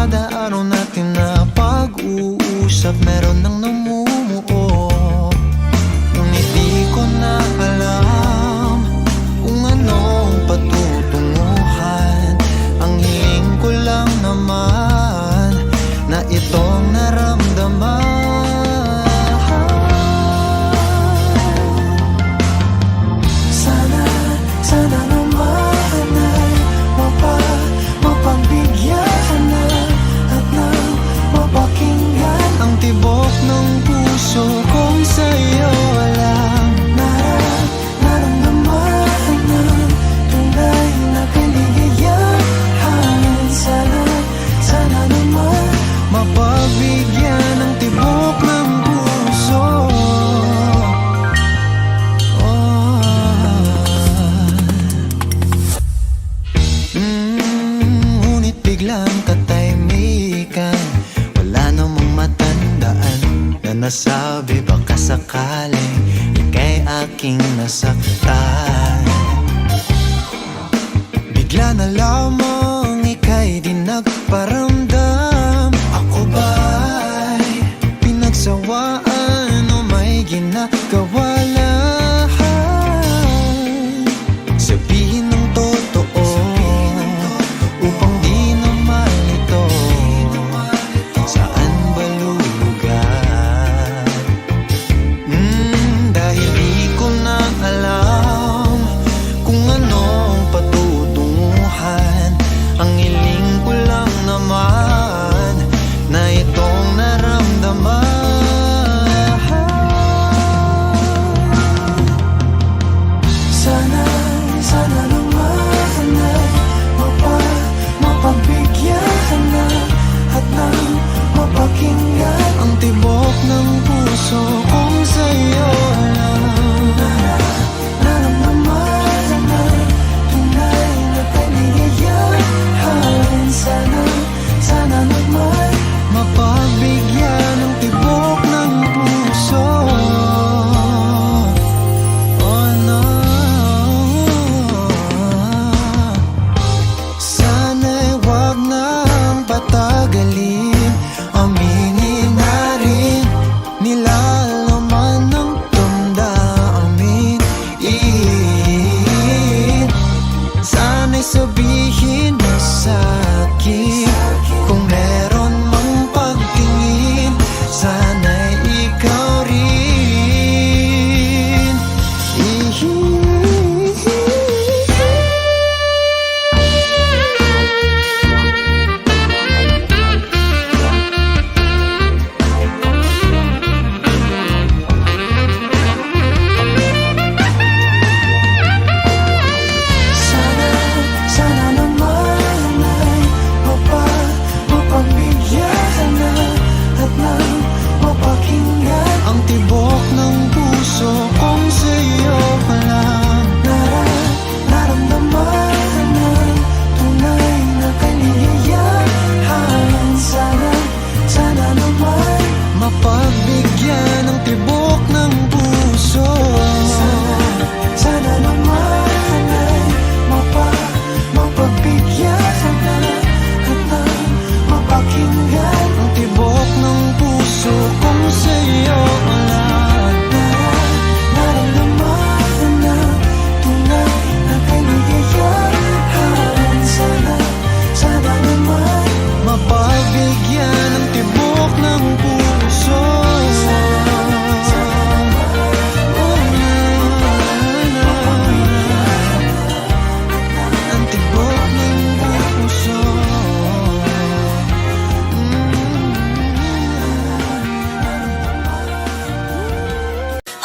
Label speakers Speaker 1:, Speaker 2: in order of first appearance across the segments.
Speaker 1: Kada araw natin na pag-uusap Meron ng na lamang ika'y di nagparamdam.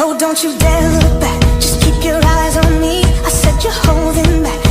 Speaker 1: Oh, don't you dare look back. Just keep your eyes on me. I
Speaker 2: said you're holding back.